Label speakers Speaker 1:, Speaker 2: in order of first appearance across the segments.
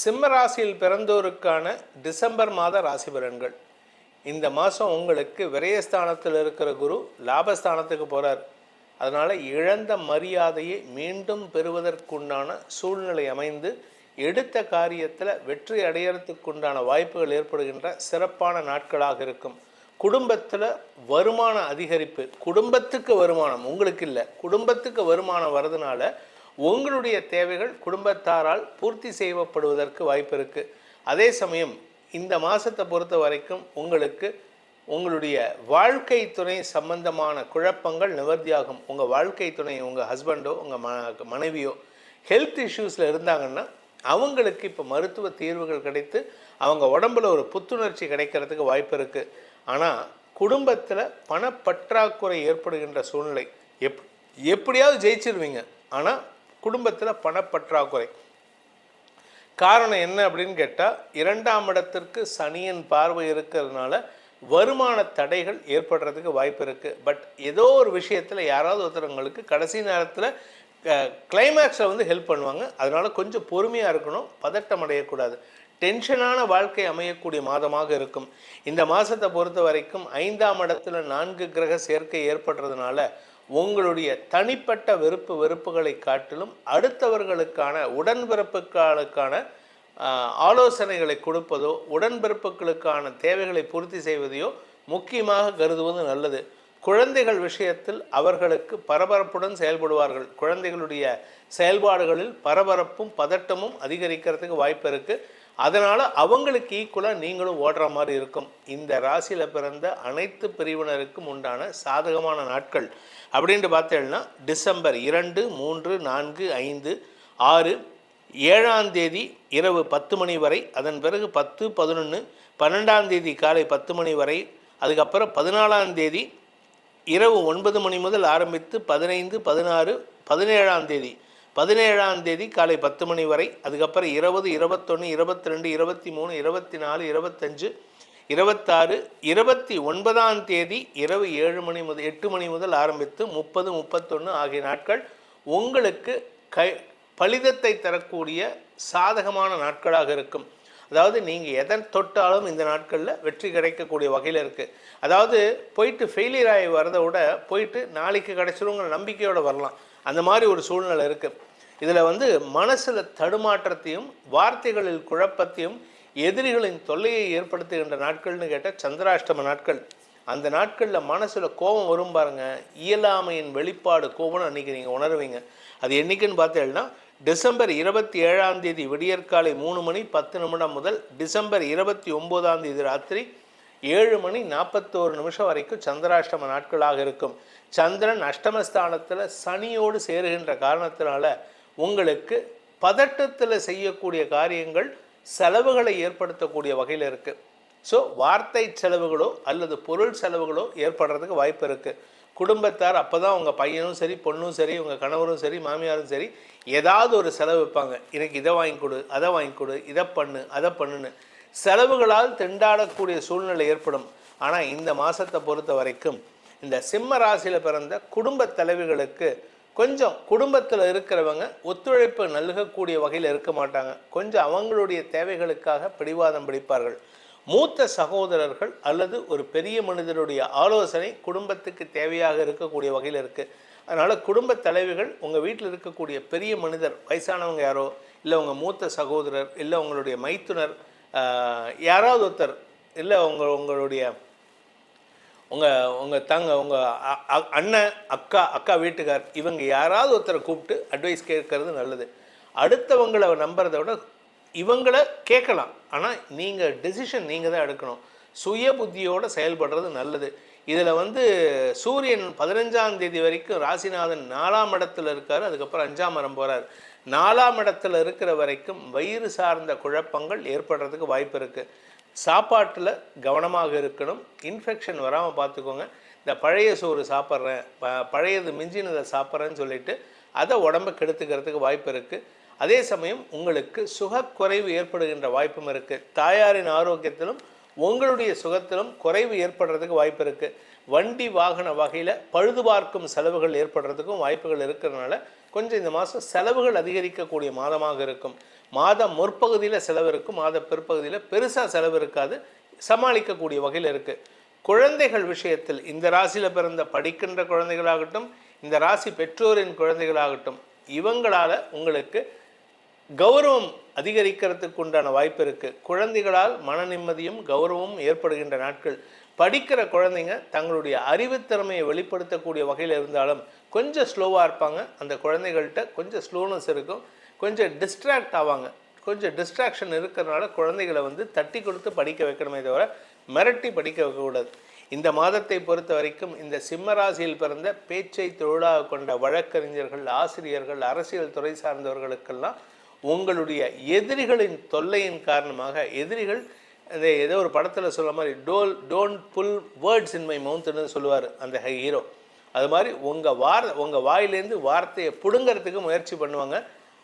Speaker 1: சிம்ம ராசியில் பிறந்தோருக்கான டிசம்பர் மாத ராசி பலன்கள். இந்த மாதம் உங்களுக்கு விரயஸ்தானத்தில் இருக்கிற குரு லாபஸ்தானத்துக்கு போகிறார் அதனால் இழந்த மரியாதையை மீண்டும் பெறுவதற்குண்டான சூழ்நிலை அமைந்து எடுத்த காரியத்தில் வெற்றி அடையறதுக்குண்டான வாய்ப்புகள் ஏற்படுகின்ற சிறப்பான நாட்களாக இருக்கும். குடும்பத்தில் வருமான அதிகரிப்பு குடும்பத்துக்கு வருமானம் உங்களுக்கு இல்லை குடும்பத்துக்கு வருமானம் வரதுனால உங்களுடைய தேவைகள் குடும்பத்தாரால் பூர்த்தி செய்யப்படுவதற்கு வாய்ப்பு இருக்குது அதே சமயம் இந்த மாதத்தை பொறுத்த வரைக்கும் உங்களுக்கு உங்களுடைய வாழ்க்கை துணை சம்பந்தமான குழப்பங்கள் நிவர்த்தியாகும். உங்கள் வாழ்க்கை துணை உங்கள் ஹஸ்பண்டோ உங்கள் ம மனைவியோ ஹெல்த் இஷ்யூஸில் இருந்தாங்கன்னா அவங்களுக்கு இப்போ மருத்துவ தீர்வுகள் கிடைத்து அவங்க உடம்புல ஒரு புத்துணர்ச்சி கிடைக்கிறதுக்கு வாய்ப்பு இருக்குது ஆனால் குடும்பத்தில் பணப்பற்றாக்குறை ஏற்படுகின்ற சூழ்நிலை. எப் எப்படியாவது ஜெயிச்சிருவீங்க. ஆனால் குடும்பத்தில் பணப்பற்றாக்குறை. காரணம் என்ன அப்படின்னு கேட்டால் இரண்டாம் இடத்திற்கு சனியின் பார்வை இருக்கிறதுனால வருமான தடைகள் ஏற்படுறதுக்கு வாய்ப்பு இருக்குது பட் ஏதோ ஒரு விஷயத்தில் யாராவது ஒருத்தவங்களுக்கு கடைசி நேரத்தில் கிளைமேக்ஸில் வந்து ஹெல்ப் பண்ணுவாங்க. அதனால் கொஞ்சம் பொறுமையாக இருக்கணும் பதட்டம் அடையக்கூடாது. டென்ஷனான வாழ்க்கை அமையக்கூடிய மாதமாக இருக்கும். இந்த மாதத்தை பொறுத்த வரைக்கும் ஐந்தாம் இடத்துல நான்கு கிரக சேர்க்கை ஏற்படுறதுனால உங்களுடைய தனிப்பட்ட வெறுப்பு வெறுப்புகளை காட்டிலும் அடுத்தவர்களுக்கான உடன்பிறப்புகளுக்கான ஆலோசனைகளை கொடுப்பதோ உடன்பிறப்புகளுக்கான தேவைகளை பூர்த்தி செய்வதையோ முக்கியமாக கருதுவது நல்லது. குழந்தைகள் விஷயத்தில் அவர்களுக்கு பரபரப்புடன் செயல்படுவார்கள். குழந்தைகளுடைய செயல்பாடுகளில் பரபரப்பும் பதட்டமும் அதிகரிக்கிறதுக்கு வாய்ப்பு இருக்குது அதனால் அவங்களுக்கு ஈக்குவலாக நீங்களும் ஓடுற மாதிரி இருக்கும். இந்த ராசியில் பிறந்த அனைத்து பிரிவினருக்கும் உண்டான சாதகமான நாட்கள் அப்படின்ட்டு பார்த்தேன்னா டிசம்பர் இரண்டு மூன்று நான்கு ஐந்து ஆறு ஏழாம் தேதி இரவு பத்து மணி வரை அதன் பிறகு பத்து பதினொன்று பன்னெண்டாம் தேதி காலை பத்து மணி வரை அதுக்கப்புறம் பதினாலாம் தேதி இரவு ஒன்பது மணி முதல் ஆரம்பித்து பதினைந்து பதினாறு பதினேழாம் தேதி பதினேழாம் தேதி காலை பத்து மணி வரை அதுக்கப்புறம் இருபது இருபத்தொன்று இருபத்தி ரெண்டு இருபத்தி மூணு இருபத்தி நாலு இருபத்தஞ்சு இருபத்தாறு இருபத்தி ஒன்பதாம் தேதி இரவு ஏழு மணி முதல் எட்டு மணி முதல் ஆரம்பித்து முப்பது முப்பத்தொன்று ஆகிய நாட்கள் உங்களுக்கு கை பலிதத்தை தரக்கூடிய சாதகமான நாட்களாக இருக்கும். அதாவது நீங்கள் எதை தொட்டாலும் இந்த நாட்களில் வெற்றி கிடைக்கக்கூடிய வகையில் இருக்குது அதாவது போயிட்டு ஃபெயிலியர் ஆகி வரதை விட போயிட்டு நாளைக்கு கிடைச்சிருங்கிற நம்பிக்கையோடு வரலாம். அந்த மாதிரி ஒரு சூழ்நிலை இருக்குது இதில் வந்து மனசில் தடுமாற்றத்தையும் வார்த்தைகளில் குழப்பத்தையும் எதிரிகளின் தொல்லையை ஏற்படுத்துகின்ற நாட்கள்னு கேட்டால் சந்திராஷ்டம நாட்கள். அந்த நாட்களில் மனசில் கோபம் வரும் பாருங்கள் இயலாமையின் வெளிப்பாடு கோபம்னு அன்றைக்கி நீங்கள் உணருவீங்க. அது என்றைக்குன்னு பார்த்தேன்னா டிசம்பர் இருபத்தி ஏழாம் தேதி விடியற்காலை மூணு மணி பத்து நிமிடம் முதல் டிசம்பர் இருபத்தி ஒம்போதாம் தேதி ராத்திரி ஏழு மணி நாற்பத்தோரு நிமிஷம் வரைக்கும் சந்திராஷ்டம நாட்களாக இருக்கும். சந்திரன் அஷ்டமஸ்தானத்தில் சனியோடு சேருகின்ற காரணத்தினால உங்களுக்கு பதட்டத்தில் செய்யக்கூடிய காரியங்கள் செலவுகளை ஏற்படுத்தக்கூடிய வகையில் இருக்குது ஸோ வார்த்தை செலவுகளோ அல்லது பொருள் செலவுகளோ ஏற்படுறதுக்கு வாய்ப்பு இருக்குது குடும்பத்தார் அப்போ தான் உங்கள் பையனும் சரி பொண்ணும் சரி உங்கள் கணவரும் சரி மாமியாரும் சரி ஏதாவது ஒரு செலவு வைப்பாங்க. எனக்கு இதை வாங்கி கொடு அதை வாங்கி கொடு இதை பண்ணு அதை பண்ணுன்னு. செலவுகளால் திண்டாடக்கூடிய சூழ்நிலை ஏற்படும். ஆனால் இந்த மாதத்தை பொறுத்த வரைக்கும் இந்த சிம்ம ராசியில் பிறந்த குடும்ப தலைவிகளுக்கு கொஞ்சம் குடும்பத்தில் இருக்கிறவங்க ஒத்துழைப்பு நல்கக்கூடிய வகையில் இருக்க மாட்டாங்க. கொஞ்சம் அவங்களுடைய தேவைகளுக்காக பிடிவாதம் பிடிப்பார்கள். மூத்த சகோதரர்கள் அல்லது ஒரு பெரிய மனிதனுடைய ஆலோசனை குடும்பத்துக்கு தேவையாக இருக்கக்கூடிய வகையில் இருக்குது அதனால் குடும்ப தலைவிகள் உங்கள் வீட்டில் இருக்கக்கூடிய பெரிய மனிதர் வயசானவங்க யாரோ இல்லை உங்கள் மூத்த சகோதரர் இல்லை உங்களுடைய மைத்துனர் யாராவது ஒருத்தர் இல்லை உங்கள் உங்களுடைய உங்கள் உங்கள் தங்க உங்கள் அண்ணன் அக்கா அக்கா வீட்டுக்கார் இவங்க யாராவது ஒருத்தரை கூப்பிட்டு அட்வைஸ் கேட்கறது நல்லது. அடுத்தவங்களை நம்புறதை விட இவங்களை கேட்கலாம். ஆனால் நீங்கள் டெசிஷன் நீங்கள் தான் எடுக்கணும். சுய புத்தியோடு செயல்படுறது நல்லது. இதில் வந்து சூரியன் பதினஞ்சாம் தேதி வரைக்கும் ராசிநாதன் நாலாம் இடத்துல இருக்கார் அதுக்கப்புறம் அஞ்சாம் மரம் போகிறார் நாலாம் இடத்துல இருக்கிற வரைக்கும் வயிறு சார்ந்த குழப்பங்கள் ஏற்படுறதுக்கு வாய்ப்பு இருக்குது சாப்பாட்டில் கவனமாக இருக்கணும். இன்ஃபெக்ஷன் வராமல் பார்த்துக்கோங்க. இந்த பழைய சோறு சாப்பிட்றேன் ப- பழையது மிஞ்சினதை சாப்பிட்றேன்னு சொல்லிட்டு அதை உடம்பை கெடுத்துக்கிறதுக்கு வாய்ப்பு இருக்குது அதே சமயம் உங்களுக்கு சுகக்குறைவு ஏற்படுகின்ற வாய்ப்பும் இருக்குது தாயாரின் ஆரோக்கியத்திலும் உங்களுடைய சுகத்திலும் குறைவு ஏற்படுறதுக்கு வாய்ப்பு இருக்குது வண்டி வாகன வகையில் பழுது பார்க்கும் செலவுகள் ஏற்படுறதுக்கும் வாய்ப்புகள் இருக்கிறதுனால கொஞ்சம் இந்த மாதம் செலவுகள் அதிகரிக்கக்கூடிய மாதமாக இருக்கும். மாதம் முற்பகுதியில் செலவு இருக்கும். மாத பிற்பகுதியில் பெருசாக செலவு இருக்காது. சமாளிக்கக்கூடிய வகையில் இருக்குது குழந்தைகள் விஷயத்தில் இந்த ராசியில் பிறந்த படிக்கின்ற குழந்தைகளாகட்டும் இந்த ராசி பெற்றோரின் குழந்தைகளாகட்டும் இவங்களால் உங்களுக்கு கௌரவம் அதிகரிக்கிறதுக்கு உண்டான வாய்ப்பு இருக்குது குழந்தைகளால் மன நிம்மதியும் கௌரவமும் ஏற்படுகின்ற நாட்கள். படிக்கிற குழந்தைங்க தங்களுடைய அறிவுத்திறமையை வெளிப்படுத்தக்கூடிய வகையில் இருந்தாலும் கொஞ்சம் ஸ்லோவாக இருப்பாங்க. அந்த குழந்தைகள்கிட்ட கொஞ்சம் ஸ்லோனஸ் இருக்கும். கொஞ்சம் டிஸ்ட்ராக்ட் ஆவாங்க. கொஞ்சம் டிஸ்ட்ராக்ஷன் இருக்கிறனால குழந்தைகளை வந்து தட்டி கொடுத்து படிக்க வைக்கணுமே தவிர மிரட்டி படிக்க வைக்கக்கூடாது. இந்த மாதத்தை பொறுத்த வரைக்கும் இந்த சிம்மராசியில் பிறந்த பேச்சை தொழிலாக கொண்ட வழக்கறிஞர்கள் ஆசிரியர்கள் அரசியல் துறை சார்ந்தவர்களுக்கெல்லாம் உங்களுடைய எதிரிகளின் தொல்லையின் காரணமாக எதிரிகள் இந்த ஏதோ ஒரு படத்தில் சொல்ல மாதிரி toll don't pull words in my மவுண்ட்னு சொல்லுவார் அந்த ஹீரோ அது மாதிரி உங்கள் வார் உங்கள் வாயிலேருந்து வார்த்தையை பிடுங்கிறதுக்கு முயற்சி பண்ணுவாங்க.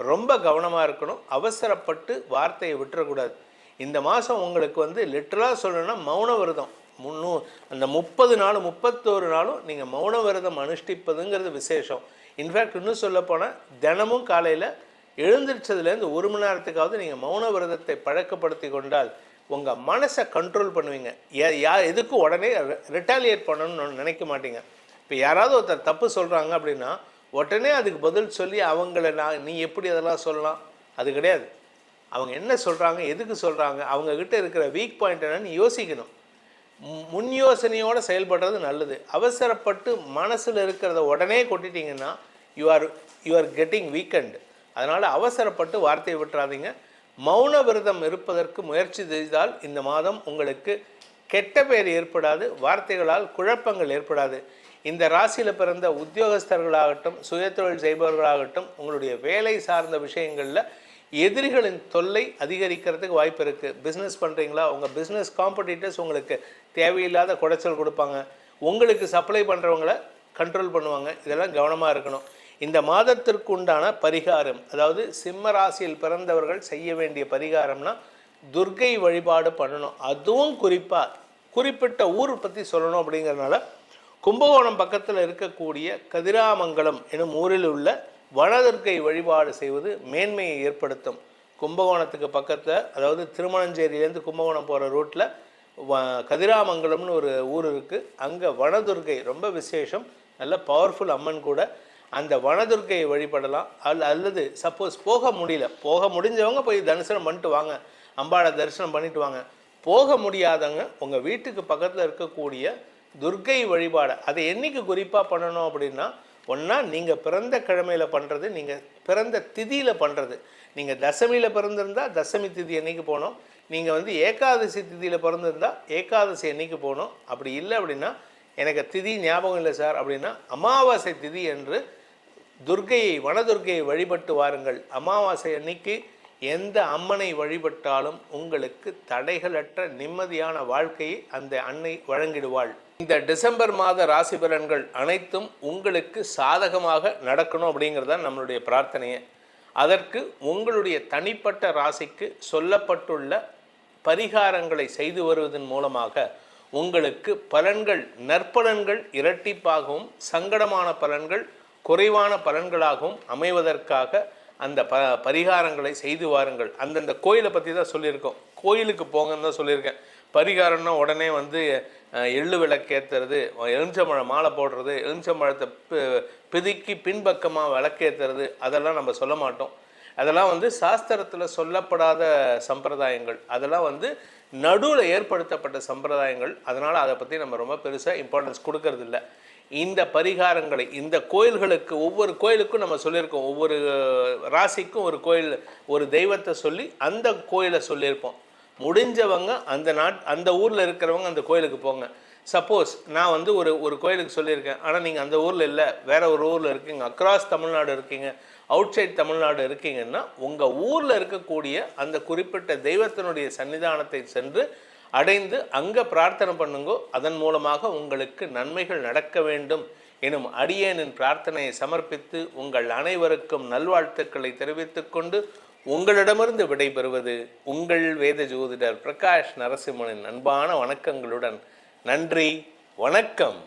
Speaker 1: ரொம்ப கவனமாக இருக்கணும். அவசரப்பட்டு வார்த்தையை விட்டுறக்கூடாது. இந்த மாதம் உங்களுக்கு வந்து லிட்டரலாக சொல்லணும்னா மௌன விரதம். முன்னூ அந்த முப்பது நாளும் முப்பத்தோரு நாளும் நீங்கள் மௌன விரதம் அனுஷ்டிப்பதுங்கிறது விசேஷம். இன்ஃபேக்ட் இன்னும் சொல்லப்போனால் தினமும் காலையில் எழுந்திரிச்சதுலேருந்து ஒரு மணி நேரத்துக்காவது நீங்கள் மௌன விரதத்தை பழக்கப்படுத்தி கொண்டால் உங்கள் மனசை கண்ட்ரோல் பண்ணுவீங்க. யா எதுக்கும் உடனே ரிட்டாலியேட் பண்ணணும்னு நினைக்க மாட்டீங்க. இப்போ யாராவது ஒருத்தர் தப்பு சொல்கிறாங்க அப்படின்னா உடனே அதுக்கு பதில் சொல்லி அவங்கள நான் நீ எப்படி அதெல்லாம் சொல்லலாம்? அது கிடையாது. அவங்க என்ன சொல்கிறாங்க எதுக்கு சொல்கிறாங்க அவங்கக்கிட்ட இருக்கிற வீக் பாயிண்ட் என்னன்னு யோசிக்கணும். மு- முன் யோசனையோடு செயல்படுறது நல்லது. அவசரப்பட்டு மனசில் இருக்கிறத உடனே கொட்டிட்டீங்கன்னா you are you are getting weekend அதனால் அவசரப்பட்டு வார்த்தையை விட்டுறாதீங்க. மௌன விரதம் இருப்பதற்கு முயற்சி செய்தால் இந்த மாதம் உங்களுக்கு கெட்ட பெயர் ஏற்படாது வார்த்தைகளால் குழப்பங்கள் ஏற்படாது. இந்த ராசியில் பிறந்த உத்தியோகஸ்தர்களாகட்டும் சுயதொழில் செய்பவர்களாகட்டும் உங்களுடைய வேலை சார்ந்த விஷயங்களில் எதிரிகளின் தொல்லை அதிகரிக்கிறதுக்கு வாய்ப்பு இருக்குது பிஸ்னஸ் பண்ணுறீங்களா உங்கள் பிஸ்னஸ் காம்படிட்டர்ஸ் உங்களுக்கு தேவையில்லாத குடைச்சல் கொடுப்பாங்க. உங்களுக்கு சப்ளை பண்ணுறவங்கள கண்ட்ரோல் பண்ணுவாங்க. இதெல்லாம் கவனமாக இருக்கணும். இந்த மாதத்திற்கு உண்டான பரிகாரம் அதாவது சிம்ம ராசியில் பிறந்தவர்கள் செய்ய வேண்டிய பரிகாரம்னா துர்க்கை வழிபாடு பண்ணணும். அதுவும் குறிப்பாக குறிப்பிட்ட ஊர் பற்றி சொல்லணும் அப்படிங்கிறதுனால கும்பகோணம் பக்கத்தில் இருக்கக்கூடிய கதிராமங்கலம் எனும் ஊரில் உள்ள வனதுர்க்கை வழிபாடு செய்வது மேன்மையை ஏற்படுத்தும். கும்பகோணத்துக்கு பக்கத்தில் அதாவது திருமணஞ்சேரியிலேருந்து கும்பகோணம் போகிற ரூட்டில் வ கதிராமங்கலம்னு ஒரு ஊர் இருக்குது அங்கே வனதுர்க்கை ரொம்ப விசேஷம். நல்ல பவர்ஃபுல் அம்மன் கூட அந்த வனதுர்க்கையை வழிபடலாம். அல் அல்லது சப்போஸ் போக முடியல. போக முடிஞ்சவங்க போய் தரிசனம் பண்ணிட்டு வாங்க. அம்பாளை தரிசனம் பண்ணிட்டு வாங்க. போக முடியாதவங்க உங்கள் வீட்டுக்கு பக்கத்தில் இருக்கக்கூடிய துர்க்கை வழிபாடை அதை என்றைக்கு குறிப்பாக பண்ணணும் அப்படின்னா ஒன்றா நீங்கள் பிறந்த கிழமையில் பண்ணுறது நீங்கள் பிறந்த திதியில் பண்ணுறது நீங்கள் தசமியில் பிறந்திருந்தால் தசமி திதி என்றைக்கு போகணும்? நீங்கள் வந்து ஏகாதசி திதியில் பிறந்திருந்தால் ஏகாதசி என்றைக்கு போகணும்? அப்படி இல்லை அப்படின்னா எனக்கு திதி ஞாபகம் இல்லை சார் அப்படின்னா அமாவாசை திதி என்று துர்க்கையை வனதுர்கையை வழிபட்டு வாருங்கள். அமாவாசை அன்னைக்கு எந்த அம்மனை வழிபட்டாலும் உங்களுக்கு தடைகளற்ற நிம்மதியான வாழ்க்கையை அந்த அன்னை வழங்கிடுவாள். இந்த டிசம்பர் மாத ராசி பலன்கள் அனைத்தும் உங்களுக்கு சாதகமாக நடக்கணும் அப்படிங்கிறது தான் நம்மளுடைய பிரார்த்தனையை. அதற்கு உங்களுடைய தனிப்பட்ட ராசிக்கு சொல்லப்பட்டுள்ள பரிகாரங்களை செய்து வருவதன் மூலமாக உங்களுக்கு பலன்கள் நற்பலன்கள் இரட்டிப்பாகவும் சங்கடமான பலன்கள் குறைவான பலன்களாகவும் அமைவதற்காக அந்த ப பரிகாரங்களை செய்து வாருங்கள். அந்தந்த கோயிலை பற்றி தான் சொல்லியிருக்கோம். கோயிலுக்கு போங்கன்னு தான் சொல்லியிருக்கேன். பரிகாரம்னா உடனே வந்து எள்ளு விளக்கேற்றுறது எலுமிச்சம்பழம் மாலை போடுறது எலுமிச்சம்பழத்தை பிதுக்கி பின்பக்கமாக விளக்கேற்றுறது அதெல்லாம் நம்ம சொல்ல மாட்டோம். அதெல்லாம் வந்து சாஸ்திரத்தில் சொல்லப்படாத சம்பிரதாயங்கள். அதெல்லாம் வந்து நடுவில் ஏற்படுத்தப்பட்ட சம்பிரதாயங்கள். அதனால் அதை பற்றி நம்ம ரொம்ப பெருசாக இம்பார்ட்டன்ஸ் கொடுக்கறதில்ல. இந்த பரிகாரங்களை இந்த கோயில்களுக்கு ஒவ்வொரு கோயிலுக்கும் நம்ம சொல்லியிருக்கோம். ஒவ்வொரு ராசிக்கும் ஒரு கோயில் ஒரு தெய்வத்தை சொல்லி அந்த கோயிலை சொல்லியிருப்போம். முடிஞ்சவங்க அந்த நாட் அந்த ஊரில் இருக்கிறவங்க அந்த கோயிலுக்கு போங்க. சப்போஸ் நான் வந்து ஒரு ஒரு கோயிலுக்கு சொல்லியிருக்கேன். ஆனால் நீங்கள் அந்த ஊரில் இல்லை. வேற ஒரு ஊரில் இருக்கீங்க. அக்ராஸ் தமிழ்நாடு இருக்கீங்க. அவுட் சைட் தமிழ்நாடு இருக்கீங்கன்னா உங்கள் ஊரில் இருக்கக்கூடிய அந்த குறிப்பிட்ட தெய்வத்தினுடைய சன்னிதானத்தை சென்று அடைந்து அங்கே பிரார்த்தனை பண்ணுங்கோ அதன் மூலமாக உங்களுக்கு நன்மைகள் நடக்க வேண்டும் எனும் அடியேனின் பிரார்த்தனையை சமர்ப்பித்து உங்கள் அனைவருக்கும் நல்வாழ்த்துக்களை தெரிவித்துக் கொண்டு உங்களிடமிருந்து விடைபெறுவது உங்கள் வேத ஜோதிடர் பிரகாஷ் நரசிம்மனின் அன்பான வணக்கங்களுடன். நன்றி வணக்கம்.